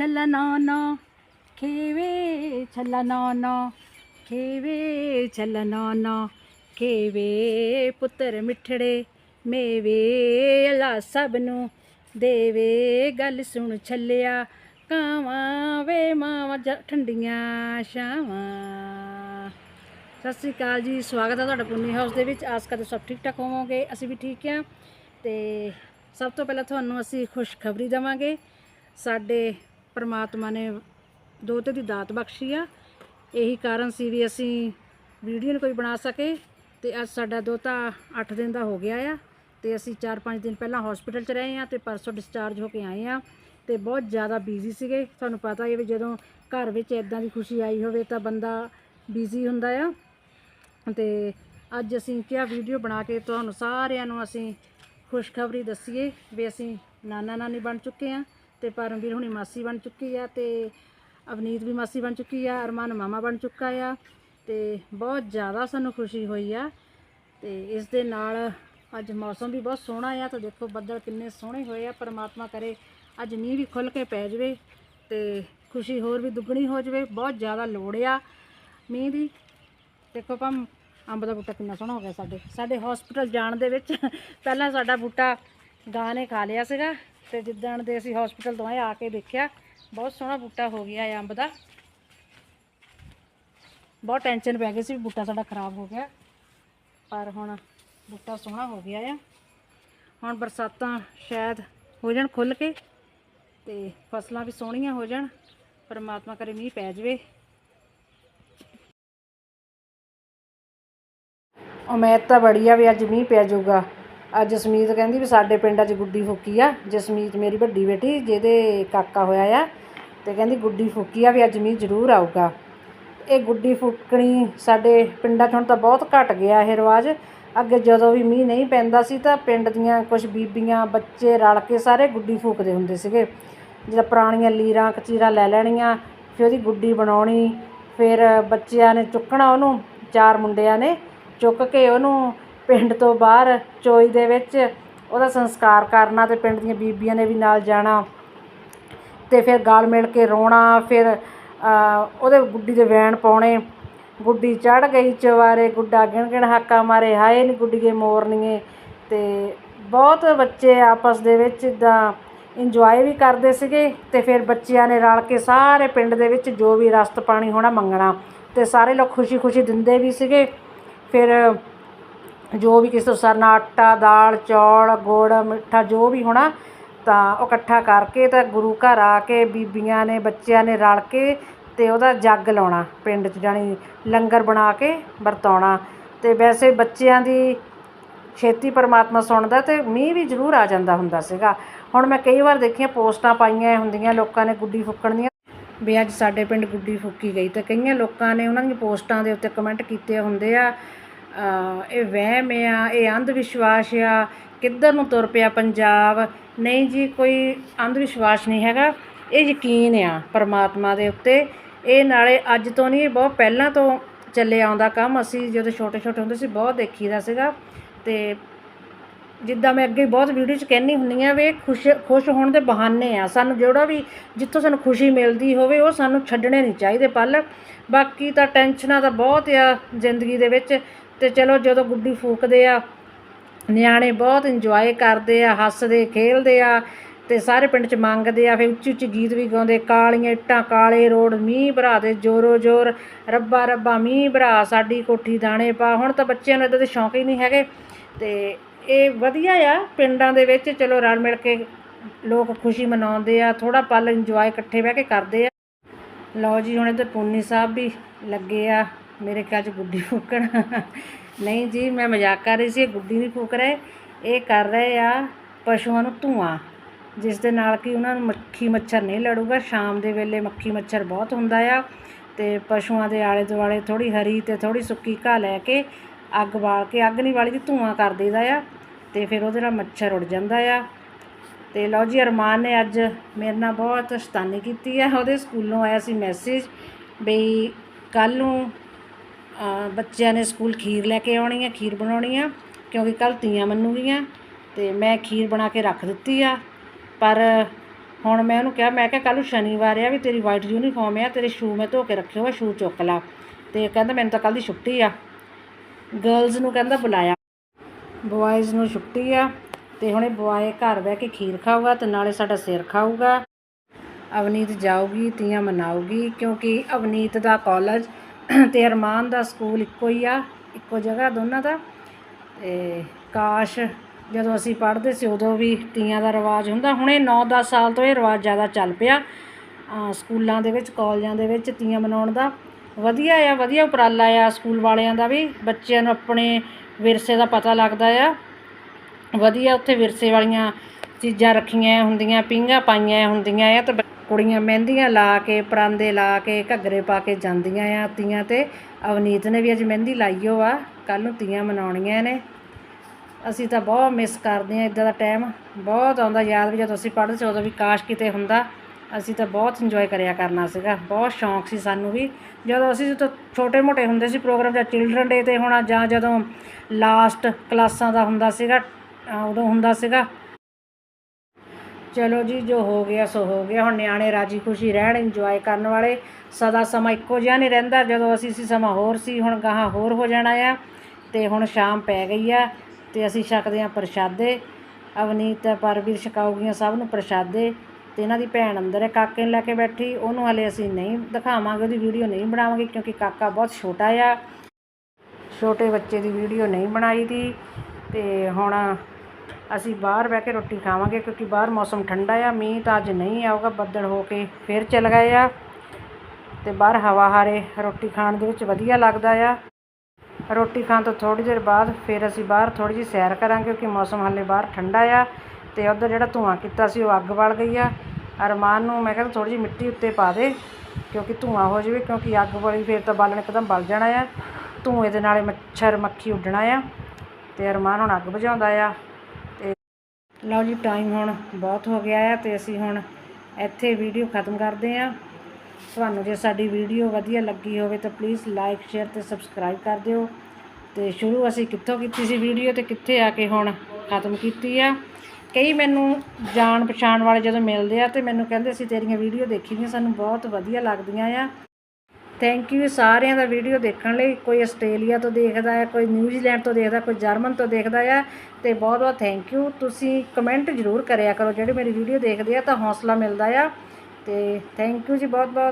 ਛੱਲਾ ਨੌ ਨੌ ਖੇਵੇ ਛੱਲਾ ਨੌ ਨੌ ਖੇਵੇ ਛੱਲਾ ਨੌ ਨੌ ਖੇਵੇ ਪੁੱਤਰ ਮਿੱਠੜੇ ਮੇਵੇ ਅਲਾ ਸਭ ਨੂੰ ਦੇਵੇ ਗੱਲ ਸੁਣ ਛੱਲਿਆ ਕਾਵਾਂ ਵੇ ਮਾਵਾਂ ਜ- ਠੰਡੀਆਂ ਛਾਵਾਂ ਸਤਿ ਸ੍ਰੀ ਅਕਾਲ ਜੀ ਸਵਾਗਤ ਹੈ ਤੁਹਾਡਾ ਪੁੰਨੀ ਹਾਊਸ ਦੇ ਵਿੱਚ ਆਸ ਕਰਦੇ ਸਭ ਠੀਕ ਠਾਕ ਹੋਵੋਗੇ ਅਸੀਂ ਵੀ ਠੀਕ ਹਾਂ ਤੇ ਸਭ ਤੋਂ ਪਹਿਲਾਂ ਤੁਹਾਨੂੰ ਅਸੀਂ ਖੁਸ਼ਖਬਰੀ ਦੇਵਾਂਗੇ ਸਾਡੇ ਪ੍ਰਮਾਤਮਾ ਨੇ ਦੋਤੇ ਦੀ ਦਾਤ ਬਖਸ਼ੀ ਆ। ਇਹੀ ਕਾਰਨ ਸੀ ਵੀ ਅਸੀਂ ਵੀਡੀਓ ਨਹੀਂ ਕੋਈ ਬਣਾ ਸਕੇ ਤੇ ਅੱਜ ਸਾਡਾ ਦੋਤਾ 8 ਦਿਨ ਦਾ ਹੋ ਗਿਆ ਆ ਤੇ ਅਸੀਂ 4-5 ਦਿਨ ਪਹਿਲਾਂ ਹਸਪੀਟਲ 'ਚ ਰਹੇ ਆ ਤੇ ਪਰਸੋਂ ਡਿਸਚਾਰਜ ਹੋ ਕੇ ਆਏ ਆ ਤੇ ਬਹੁਤ ਜ਼ਿਆਦਾ ਬਿਜ਼ੀ ਸੀਗੇ। ਤੁਹਾਨੂੰ ਪਤਾ ਹੀ ਹੈ ਵੀ ਜਦੋਂ ਘਰ ਵਿੱਚ ਇਦਾਂ ਦੀ ਖੁਸ਼ੀ ਆਈ ਹੋਵੇ ਤਾਂ ਬੰਦਾ ਬਿਜ਼ੀ ਹੁੰਦਾ ਆ। ਤੇ ਅੱਜ ਅਸੀਂ ਕਿਹਾ ਵੀਡੀਓ ਬਣਾ ਕੇ ਤੁਹਾਨੂੰ ਸਾਰਿਆਂ ਨੂੰ ਅਸੀਂ ਖੁਸ਼ਖਬਰੀ ਦੱਸੀਏ ਵੀ ਅਸੀਂ ਨਾਨਾ ਨਾਨੀ ਬਣ ਚੁੱਕੇ ਆ। ਤੇ ਪਰਮਵੀਰ ਹੁਣੀ ਮਾਸੀ ਬਣ ਚੁੱਕੀ ਆ ਤੇ ਅਵਨੀਤ ਵੀ ਮਾਸੀ ਬਣ ਚੁੱਕੀ ਆ, ਅਰਮਾਨ ਮਾਮਾ ਬਣ ਚੁੱਕਾ ਆ ਤੇ ਬਹੁਤ ਜ਼ਿਆਦਾ ਸਾਨੂੰ ਖੁਸ਼ੀ ਹੋਈ ਆ ਤੇ ਇਸ ਦੇ ਨਾਲ ਅੱਜ ਮੌਸਮ ਵੀ ਬਹੁਤ ਸੋਹਣਾ ਆ ਤਾਂ ਦੇਖੋ ਬੱਦਲ ਕਿੰਨੇ ਸੋਹਣੇ ਹੋਏ ਆ, ਪਰਮਾਤਮਾ ਕਰੇ ਅੱਜ ਮੀਂਹ ਵੀ ਖੁੱਲ ਕੇ ਪੈ ਜਾਵੇ ਤੇ ਖੁਸ਼ੀ ਹੋਰ ਵੀ ਦੁੱਗਣੀ ਹੋ ਜਾਵੇ, ਬਹੁਤ ਜ਼ਿਆਦਾ ਲੋੜ ਆ ਮੀਂਹ ਦੀ। ਦੇਖੋ ਭਮ, ਅੰਬ ਦਾ ਬੂਟਾ ਕਿੰਨਾ ਸੋਹਣਾ ਹੋ ਗਿਆ ਸਾਡੇ ਸਾਡੇ ਹਸਪੀਟਲ ਜਾਣ ਦੇ ਵਿੱਚ ਪਹਿਲਾਂ ਸਾਡਾ ਬੂਟਾ ਗਾਂ ਨੇ ਖਾ ਲਿਆ ਸੀਗਾ ਤੇ ਜਿੱਦਣ ਦੇ ਅਸੀਂ ਹਸਪੀਟਲ ਤੋਂ ਆਏ, ਆ ਕੇ ਦੇਖਿਆ, ਬਹੁਤ ਸੋਹਣਾ ਬੂਟਾ ਹੋ ਗਿਆ ਹੈ ਅੰਬ ਦਾ। ਬਹੁਤ ਟੈਨਸ਼ਨ ਪੈ ਗਈ ਸੀ ਵੀ ਬੂਟਾ ਸਾਡਾ ਖਰਾਬ ਹੋ ਗਿਆ, ਪਰ ਹੁਣ ਬੂਟਾ ਸੋਹਣਾ ਹੋ ਗਿਆ ਆ। ਹੁਣ ਬਰਸਾਤਾਂ ਸ਼ਾਇਦ ਹੋ ਜਾਣ ਖੁੱਲ ਕੇ ਤੇ ਫਸਲਾਂ ਵੀ ਸੋਹਣੀਆਂ ਹੋ ਜਾਣ, ਪਰਮਾਤਮਾ ਕਰੇ ਮੀਂਹ ਪੈ ਜਾਵੇ। ਉਮੀਦ ਤਾਂ ਬੜੀ ਆ ਵੀ ਅੱਜ ਮੀਂਹ ਪੈ ਜਾਊਗਾ। ਜਸਮੀਤ ਕਹਿੰਦੀ ਵੀ ਸਾਡੇ ਪਿੰਡ 'ਚ ਗੁੱਡੀ ਫੂਕੀ ਆ। ਜਸਮੀਤ ਮੇਰੀ ਵੱਡੀ ਬੇਟੀ, ਜਿਹਦੇ ਕਾਕਾ ਹੋਇਆ ਆ। ਤੇ ਕਹਿੰਦੀ ਗੁੱਡੀ ਫੂਕੀ ਆ ਵੀ ਅੱਜ ਮੀਂਹ ਜ਼ਰੂਰ ਆਊਗਾ। ਇਹ ਗੁੱਡੀ ਫੂਕਣੀ ਸਾਡੇ ਪਿੰਡਾਂ 'ਚ ਹੁਣ ਤਾਂ ਬਹੁਤ ਘਟ ਗਿਆ ਇਹ ਰਿਵਾਜ। ਅੱਗੇ ਜਦੋਂ ਵੀ ਮੀਂਹ ਨਹੀਂ ਪੈਂਦਾ ਸੀ ਤਾਂ ਪਿੰਡ ਦੀਆਂ ਕੁਝ ਬੀਬੀਆਂ, ਬੱਚੇ ਰਲ ਕੇ ਸਾਰੇ ਗੁੱਡੀ ਫੂਕਦੇ ਹੁੰਦੇ ਸੀਗੇ। ਜਿਹੜਾ ਪੁਰਾਣੀਆਂ ਲੀਰਾਂ, ਕਚੀਰਾਂ ਲੈ ਲੈਣੀਆਂ, ਫਿਰ ਉਹਦੀ ਗੁੱਡੀ ਬਣਾਉਣੀ, ਫਿਰ ਬੱਚਿਆਂ ਨੇ ਚੁੱਕਣਾ ਉਹਨੂੰ, ਚਾਰ ਮੁੰਡਿਆਂ ਨੇ ਚੁੱਕ ਕੇ ਉਹਨੂੰ ਪਿੰਡ ਤੋਂ ਬਾਹਰ, ਚੋਈ ਦੇ ਵਿੱਚ ਉਹਦਾ ਸੰਸਕਾਰ ਕਰਨਾ ਅਤੇ ਪਿੰਡ ਦੀਆਂ ਬੀਬੀਆਂ ਨੇ ਵੀ ਨਾਲ ਜਾਣਾ ਅਤੇ ਫਿਰ ਗਲ ਮਿਲ ਕੇ ਰੋਣਾ, ਫਿਰ ਉਹਦੇ ਗੁੱਡੀ ਦੇ ਵੈਣ ਪਾਉਣੇ। ਗੁੱਡੀ ਚੜ ਗਈ ਚਵਾਰੇ ਗੁੱਡਾ ਗਿਣ ਗਿਣ ਹਾਕਾ ਮਾਰੇ। ਹਾਏ ਨੀ ਗੁੱਡੀਏ ਮੋਰਨੀਏ। ਅਤੇ ਬਹੁਤ ਬੱਚੇ ਆਪਸ ਦੇ ਵਿੱਚ ਇੱਦਾਂ ਇੰਜੋਏ ਵੀ ਕਰਦੇ ਸੀਗੇ ਅਤੇ ਫਿਰ ਬੱਚਿਆਂ ਨੇ ਰਲ ਕੇ ਸਾਰੇ ਪਿੰਡ ਦੇ ਵਿੱਚ ਜੋ ਵੀ ਰਸਤ ਪਾਣੀ ਹੋਣਾ ਮੰਗਣਾ ਅਤੇ ਸਾਰੇ ਲੋਕ ਖੁਸ਼ੀ-ਖੁਸ਼ੀ ਦਿੰਦੇ ਵੀ ਸੀਗੇ। ਫਿਰ ਜੋ ਵੀ ਕਿਸੇ ਤੋਂ ਸਰਨਾ, ਆਟਾ, ਦਾਲ, ਚੌਲ, ਗੁੜ, ਮਿੱਠਾ ਜੋ ਵੀ ਹੋਣਾ, ਤਾਂ ਉਹ ਇਕੱਠਾ ਕਰਕੇ ਤਾਂ ਗੁਰੂ ਘਰ ਆ ਕੇ, ਬੀਬੀਆਂ ਨੇ, ਬੱਚਿਆਂ ਨੇ ਰਲ ਕੇ ਅਤੇ ਉਹਦਾ ਜੱਗ ਲਾਉਣਾ ਪਿੰਡ 'ਚ, ਜਾਣੀ ਲੰਗਰ ਬਣਾ ਕੇ ਵਰਤਾਉਣਾ। ਅਤੇ ਵੈਸੇ ਬੱਚਿਆਂ ਦੀ ਛੇਤੀ ਪਰਮਾਤਮਾ ਸੁਣਦਾ ਅਤੇ ਮੀਂਹ ਵੀ ਜ਼ਰੂਰ ਆ ਜਾਂਦਾ ਹੁੰਦਾ ਸੀਗਾ। ਹੁਣ ਮੈਂ ਕਈ ਵਾਰ ਦੇਖੀਆਂ ਪੋਸਟਾਂ ਪਾਈਆਂ ਹੁੰਦੀਆਂ, ਲੋਕਾਂ ਨੇ ਗੁੱਡੀ ਫੁੱਕਣ ਦੀਆਂ। ਵੀ ਅੱਜ ਸਾਡੇ ਪਿੰਡ ਗੁੱਡੀ ਫੁੱਕੀ ਗਈ ਤੇ ਕਈਆਂ ਲੋਕਾਂ ਨੇ ਉਹਨਾਂ ਦੀਆਂ ਪੋਸਟਾਂ ਦੇ ਉੱਤੇ ਕਮੈਂਟ ਕੀਤੇ ਹੁੰਦੇ ਆ ਇਹ ਵਹਿਮ ਆ, ਇਹ ਅੰਧ ਵਿਸ਼ਵਾਸ ਆ, ਕਿੱਧਰ ਨੂੰ ਤੁਰ ਪਿਆ ਪੰਜਾਬ? ਨਹੀਂ ਜੀ, ਕੋਈ ਅੰਧ ਵਿਸ਼ਵਾਸ ਨਹੀਂ ਹੈਗਾ। ਇਹ ਯਕੀਨ ਆ ਪਰਮਾਤਮਾ ਦੇ ਉੱਤੇ। ਇਹ ਨਾਲੇ ਅੱਜ ਤੋਂ ਨਹੀਂ ਬਹੁਤ ਪਹਿਲਾਂ ਤੋਂ ਚੱਲੇ ਆਉਂਦਾ ਕੰਮ। ਅਸੀਂ ਜਦੋਂ ਛੋਟੇ ਛੋਟੇ ਹੁੰਦੇ ਸੀ, ਬਹੁਤ ਦੇਖੀਦਾ ਸੀਗਾ। ਤੇ ਜਿੱਦਾਂ ਮੈਂ ਅੱਗੇ ਬਹੁਤ ਵੀਡੀਓ 'ਚ ਕਹਿੰਦੀ ਹੁੰਦੀ ਆ ਵੀ ਇਹ ਖੁਸ਼ ਖੁਸ਼ ਹੋਣ ਦੇ ਬਹਾਨੇ ਆ। ਸਾਨੂੰ ਜਿਹੜਾ ਵੀ ਜਿੱਥੋਂ ਸਾਨੂੰ ਖੁਸ਼ੀ ਮਿਲਦੀ ਹੋਵੇ, ਉਹ ਸਾਨੂੰ ਛੱਡਣੇ ਨਹੀਂ ਚਾਹੀਦੇ ਪਲ। ਬਾਕੀ ਤਾਂ ਟੈਨਸ਼ਨਾਂ ਤਾਂ ਬਹੁਤ ਆ ਜ਼ਿੰਦਗੀ ਦੇ ਵਿੱਚ। ਤੇ ਚਲੋ ਜਦੋਂ ਗੁੱਡੀ ਫੂਕਦੇ ਆ, ਨਿਆਣੇ ਬਹੁਤ ਇੰਜੋਏ ਕਰਦੇ ਆ, ਹੱਸਦੇ, ਖੇਲਦੇ ਆ ਤੇ ਸਾਰੇ ਪਿੰਡ 'ਚ ਮੰਗਦੇ ਆ, ਫਿਰ ਉੱਚੀ ਉੱਚੀ ਗੀਤ ਵੀ ਗਾਉਂਦੇ, ਕਾਲੀਆਂ ਇੱਟਾਂ, ਕਾਲੇ ਰੋਡ, ਮੀਂਹ ਭਰਾ ਦੇ ਜੋਰੋ ਜੋਰ, ਰੱਬਾ ਰੱਬਾ, ਮੀਂਹ ਭਰਾ, ਸਾਡੀ ਕੋਠੀ ਦਾਣੇ ਪਾ, ਹੁਣ ਤਾਂ ਬੱਚਿਆਂ ਨੂੰ ਇਦਾਂ ਦੇ ਸ਼ੌਂਕ ਹੀ ਨਹੀਂ ਹੈਗੇ। ਤੇ ਇਹ ਵਧੀਆ ਆ, ਪਿੰਡਾਂ ਦੇ ਵਿੱਚ ਚਲੋ ਰਲ ਮਿਲ ਕੇ ਲੋਕ ਖੁਸ਼ੀ ਮਨਾਉਂਦੇ ਆ ਥੋੜਾ ਪਲ ਇੰਜੋਏ ਇਕੱਠੇ ਬਹਿ ਕੇ ਕਰਦੇ ਆ। ਲਓ ਜੀ, ਹੁਣ ਇੱਧਰ ਪੂਨੀ ਸਾਹਿਬ ਵੀ ਲੱਗੇ ਆ। ਮੇਰੇ ਖਿਆਲ 'ਚ ਗੁੱਡੀ ਫੂਕਣ। ਨਹੀਂ ਜੀ, ਮੈਂ ਮਜ਼ਾਕ ਕਰ ਰਹੀ ਸੀ, ਇਹ ਗੁੱਡੀ ਨਹੀਂ ਫੂਕ ਰਹੇ। ਇਹ ਕਰ ਰਹੇ ਆ ਪਸ਼ੂਆਂ ਨੂੰ ਧੂਆਂ, ਜਿਸ ਦੇ ਨਾਲ ਕਿ ਉਹਨਾਂ ਨੂੰ ਮੱਖੀ ਮੱਛਰ ਨਹੀਂ ਲੜੂਗਾ। ਸ਼ਾਮ ਦੇ ਵੇਲੇ ਮੱਖੀ ਮੱਛਰ ਬਹੁਤ ਹੁੰਦਾ ਆ ਤੇ ਪਸ਼ੂਆਂ ਦੇ ਆਲੇ ਦੁਆਲੇ ਥੋੜੀ ਹਰੀ ਤੇ ਥੋੜੀ ਸੁੱਕੀ ਘਾਹ ਲੈ ਕੇ ਅੱਗ ਬਾਲ ਕੇ ਅੱਗ ਨਹੀਂ ਬਾਲੀ ਦੀ ਧੂਆਂ ਕਰ ਦੇਈਦਾ ਆ ਤੇ ਫਿਰ ਉਹਦੇ ਨਾਲ ਮੱਛਰ ਉੱਡ ਜਾਂਦਾ ਆ। ਤੇ ਲਓ ਜੀ, ਅਰਮਾਨ ਨੇ ਅੱਜ ਮੇਰੇ ਨਾਲ ਬਹੁਤ ਸ਼ਤਾਨੀ ਕੀਤੀ ਆ। ਉਹਦੇ ਸਕੂਲੋਂ ਆਇਆ ਸੀ ਮੈਸੇਜ ਬਈ ਕੱਲ ਨੂੰ ਬੱਚਿਆਂ ਨੇ ਸਕੂਲ ਖੀਰ ਲੈ ਕੇ ਆਉਣੀ ਆ, ਖੀਰ ਬਣਾਉਣੀ ਆ, ਕਿਉਂਕਿ ਕੱਲ੍ਹ ਤੀਆਂ ਮੰਨੂਗੀਆਂ ਅਤੇ ਮੈਂ ਖੀਰ ਬਣਾ ਕੇ ਰੱਖ ਦਿੱਤੀ ਆ। ਪਰ ਹੁਣ ਮੈਂ ਉਹਨੂੰ ਕਿਹਾ, ਮੈਂ ਕਿਹਾ ਕੱਲ੍ਹ ਨੂੰ ਸ਼ਨੀਵਾਰ ਆ ਵੀ ਤੇਰੀ ਵਾਈਟ ਯੂਨੀਫਾਰਮ ਆ, ਤੇਰੇ ਸ਼ੂ ਮੈਂ ਧੋ ਕੇ ਰੱਖੇ ਹੋਏ ਸ਼ੂ ਚੁੱਕ ਲਾ। ਅਤੇ ਕਹਿੰਦਾ, ਮੈਨੂੰ ਤਾਂ ਕੱਲ੍ਹ ਦੀ ਛੁੱਟੀ ਆ। ਗਰਲਜ਼ ਨੂੰ ਕਹਿੰਦਾ, ਬੁਲਾਇਆ। ਬੁਆਇਜ਼ ਨੂੰ ਛੁੱਟੀ ਆ, ਤੇ ਹੁਣੇ ਬੁਆਏ ਘਰ ਬਹਿ ਕੇ ਖੀਰ ਖਾਊਗਾ, ਤੇ ਨਾਲੇ ਸਾਡਾ ਸਿਰ ਖਾਊਗਾ। ਅਵਨੀਤ ਜਾਊਗੀ, ਤੀਆਂ ਮਨਾਊਗੀ, ਕਿਉਂਕਿ ਅਵਨੀਤ ਦਾ ਕਾਲਜ ਅਤੇ ਅਰਮਾਨ ਦਾ ਸਕੂਲ ਇੱਕੋ ਹੀ ਆ, ਇੱਕੋ ਜਗ੍ਹਾ ਦੋਨਾਂ ਦਾ। ਅਤੇ ਕਾਸ਼ ਜਦੋਂ ਅਸੀਂ ਪੜ੍ਹਦੇ ਸੀ ਉਦੋਂ ਵੀ ਤੀਆਂ ਦਾ ਰਿਵਾਜ ਹੁੰਦਾ। ਹੁਣੇ 9-10 ਸਾਲ ਤੋਂ ਇਹ ਰਿਵਾਜ ਜ਼ਿਆਦਾ ਚੱਲ ਪਿਆ। ਸਕੂਲਾਂ ਦੇ ਵਿੱਚ, ਕਾਲਜਾਂ ਦੇ ਵਿੱਚ ਤੀਆਂ ਮਨਾਉਣ ਦਾ। ਵਧੀਆ ਆ, ਵਧੀਆ ਉਪਰਾਲਾ ਆ ਸਕੂਲ ਵਾਲਿਆਂ ਦਾ ਵੀ। ਬੱਚਿਆਂ ਨੂੰ ਆਪਣੇ ਵਿਰਸੇ ਦਾ ਪਤਾ ਲੱਗਦਾ ਆ। ਵਧੀਆ ਉੱਥੇ ਵਿਰਸੇ ਵਾਲੀਆਂ ਚੀਜ਼ਾਂ ਰੱਖੀਆਂ ਹੁੰਦੀਆਂ, ਪੀਂਘਾਂ ਪਾਈਆਂ ਹੁੰਦੀਆਂ ਆ ਤੇ ਬ- ਕੁੜੀਆਂ ਮਹਿੰਦੀਆਂ ਲਾ ਕੇ, ਪਰਾਂਦੇ ਲਾ ਕੇ, ਘੱਗਰੇ ਪਾ ਕੇ ਜਾਂਦੀਆਂ ਆ ਤੀਆਂ ਤੇ। ਅਵਨੀਤ ਨੇ ਵੀ ਅੱਜ ਮਹਿੰਦੀ ਲਾਈ ਓ ਆ, ਕੱਲ੍ਹ ਨੂੰ ਤੀਆਂ ਮਨਾਉਣੀਆਂ ਨੇ। ਅਸੀਂ ਤਾਂ ਬਹੁਤ ਮਿਸ ਕਰਦੇ ਹਾਂ ਇਦਾਂ ਦਾ ਟਾਈਮ ਬਹੁਤ ਆਉਂਦਾ ਯਾਦ ਵੀ ਜਦੋਂ ਅਸੀਂ ਪੜ੍ਹਦੇ ਸੀ, ਉਦੋਂ ਵੀ ਕਾਸ਼ ਕਿਤੇ ਹੁੰਦਾ। ਅਸੀਂ ਤਾਂ ਬਹੁਤ ਇੰਜੋਏ ਕਰਿਆ ਕਰਨਾ ਸੀਗਾ। ਬਹੁਤ ਸ਼ੌਂਕ ਸੀ ਸਾਨੂੰ ਵੀ। ਜਦੋਂ ਅਸੀਂ ਜਦੋਂ ਛੋਟੇ ਮੋਟੇ ਹੁੰਦੇ ਸੀ ਪ੍ਰੋਗਰਾਮ ਜਾਂ ਚਿਲਡਰਨ ਡੇ ਤੇ ਹੋਣਾ ਜਾਂ ਜਦੋਂ ਲਾਸਟ ਕਲਾਸਾਂ ਦਾ ਹੁੰਦਾ ਸੀਗਾ ਉਦੋਂ ਹੁੰਦਾ ਸੀਗਾ ਚਲੋ ਜੀ, ਜੋ ਹੋ ਗਿਆ ਸੋ ਹੋ ਗਿਆ। ਹੁਣ ਨਿਆਣੇ ਰਾਜੀ ਖੁਸ਼ੀ ਰਹਿਣ ਇੰਜੋਏ ਕਰਨ ਵਾਲੇ ਸਦਾ ਸਮਾਂ ਇੱਕੋ ਜਿਹਾ ਨਹੀਂ ਰਹਿੰਦਾ। ਜਦੋਂ ਅਸੀਂ ਸੀ ਸਮਾਂ ਹੋਰ ਸੀ, ਹੁਣ ਗਾਹਾਂ ਹੋਰ ਹੋ ਜਾਣਾ ਆ ਤੇ ਹੁਣ ਸ਼ਾਮ ਪੈ ਗਈ ਆ ਤੇ ਅਸੀਂ ਛਕਦੇ ਆ ਪ੍ਰਸ਼ਾਦੇ। ਅਵਨੀਤ, ਪਰਵੀਰ ਛਕਾਉਗੀਆਂ ਸਭ ਨੂੰ ਪ੍ਰਸ਼ਾਦੇ ਤੇ ਇਹਨਾਂ ਦੀ ਭੈਣ ਅੰਦਰ ਹੈ, ਕਾਕੇ ਨੂੰ ਲੈ ਕੇ ਬੈਠੀ। ਉਹਨੂੰ ਹਲੇ ਅਸੀਂ ਨਹੀਂ ਦਿਖਾਵਾਂਗੇ, ਉਹਦੀ ਵੀਡੀਓ ਨਹੀਂ ਬਣਾਵਾਂਗੇ ਕਿਉਂਕਿ ਕਾਕਾ ਬਹੁਤ ਛੋਟਾ ਆ। ਛੋਟੇ ਬੱਚੇ ਦੀ ਵੀਡੀਓ ਨਹੀਂ ਬਣਾਈ ਦੀ ਤੇ ਹੁਣ ਅਸੀਂ ਬਾਹਰ ਬਹਿ ਕੇ ਰੋਟੀ ਖਾਵਾਂਗੇ ਕਿਉਂਕਿ ਬਾਹਰ ਮੌਸਮ ਠੰਡਾ ਆ, ਮੀਂਹ ਤਾਂ ਅੱਜ ਨਹੀਂ ਆਊਗਾ, ਬੱਦਲ ਹੋ ਕੇ ਫਿਰ ਚਲ ਗਏ ਆ ਤੇ ਬਾਹਰ ਹਵਾ ਹਾਰੇ, ਰੋਟੀ ਖਾਣ ਦੇ ਵਿੱਚ ਵਧੀਆ ਲੱਗਦਾ ਆ। ਰੋਟੀ ਖਾਣ ਤੋਂ ਥੋੜੀ ਦੇਰ ਬਾਅਦ ਫਿਰ ਅਸੀਂ ਬਾਹਰ ਥੋੜੀ ਜਿਹੀ ਸੈਰ ਕਰਾਂਗੇ ਕਿਉਂਕਿ ਮੌਸਮ ਹਾਲੇ ਬਾਹਰ ਠੰਡਾ ਆ ਤੇ ਉੱਧਰ ਜਿਹੜਾ ਧੂਆਂ ਕੀਤਾ ਸੀ ਉਹ ਅੱਗ ਬਲ ਗਈ ਆ। ਅਰਮਾਨ ਨੂੰ ਮੈਂ ਕਹਿੰਦਾ ਥੋੜੀ ਜਿਹੀ ਮਿੱਟੀ ਉੱਤੇ ਪਾ ਦੇ ਕਿਉਂਕਿ ਧੂਆਂ ਹੋ ਜਾਵੇ ਕਿਉਂਕਿ ਅੱਗ ਵਾਲੀ ਫਿਰ ਤਾਂ ਬਾਲਣ ਇੱਕਦਮ ਬਲ ਜਾਣਾ ਆ। ਧੂਏ ਦੇ ਨਾਲੇ ਮੱਛਰ ਮੱਖੀ ਉੱਡਣਾ ਆ ਤੇ ਅਰਮਾਨ ਹੁਣ ਅੱਗ ਬੁਝਾਉਂਦਾ ਆ। ਲਓ ਜੀ ਟਾਈਮ ਹੁਣ ਬਹੁਤ ਹੋ ਗਿਆ ਆ ਤੇ ਅਸੀਂ ਹੁਣ ਇੱਥੇ ਵੀਡੀਓ ਖਤਮ ਕਰਦੇ ਆ। ਤੁਹਾਨੂੰ ਜੇ ਸਾਡੀ ਵੀਡੀਓ ਵਧੀਆ ਲੱਗੀ ਹੋਵੇ ਤਾਂ ਪਲੀਜ਼ ਲਾਈਕ ਸ਼ੇਅਰ ਤੇ ਸਬਸਕ੍ਰਾਈਬ ਕਰ ਦਿਓ। ਤੇ ਸ਼ੁਰੂ ਅਸੀਂ ਕਿੱਥੋਂ ਕੀਤੀ ਸੀ ਵੀਡੀਓ ਤੇ ਕਿੱਥੇ ਆ ਕੇ ਹੁਣ ਖਤਮ ਕੀਤੀ ਆ? ਕਈ ਮੈਨੂੰ ਜਾਣ ਪਛਾਣ ਵਾਲੇ ਜਦੋਂ ਮਿਲਦੇ ਆ ਤੇ ਮੈਨੂੰ ਕਹਿੰਦੇ ਸੀ, ਤੇਰੀਆਂ ਵੀਡੀਓ ਦੇਖੀ ਦੀਆਂ ਸਾਨੂੰ ਬਹੁਤ ਵਧੀਆ ਲੱਗਦੀਆਂ ਆ। ਥੈਂਕ ਯੂ ਸਾਰਿਆਂ ਦਾ ਵੀਡੀਓ ਦੇਖਣ ਲਈ। ਕੋਈ ਆਸਟ੍ਰੇਲੀਆ ਤੋਂ ਦੇਖਦਾ ਹੈ, ਕੋਈ ਨਿਊਜ਼ੀਲੈਂਡ ਤੋਂ ਦੇਖਦਾ, ਕੋਈ ਜਰਮਨ ਤੋਂ ਦੇਖਦਾ ਆ ਤੇ ਬਹੁਤ ਬਹੁਤ ਥੈਂਕ ਯੂ ਤੁਸੀਂ ਕਮੈਂਟ ਜ਼ਰੂਰ ਕਰਿਆ ਕਰੋ। ਜਿਹੜੇ ਮੇਰੀ ਵੀਡੀਓ ਦੇਖਦੇ ਆ ਤਾਂ ਹੌਸਲਾ ਮਿਲਦਾ ਆ। ਤੇ ਥੈਂਕ ਯੂ ਜੀ ਬਹੁਤ ਬਹੁਤ।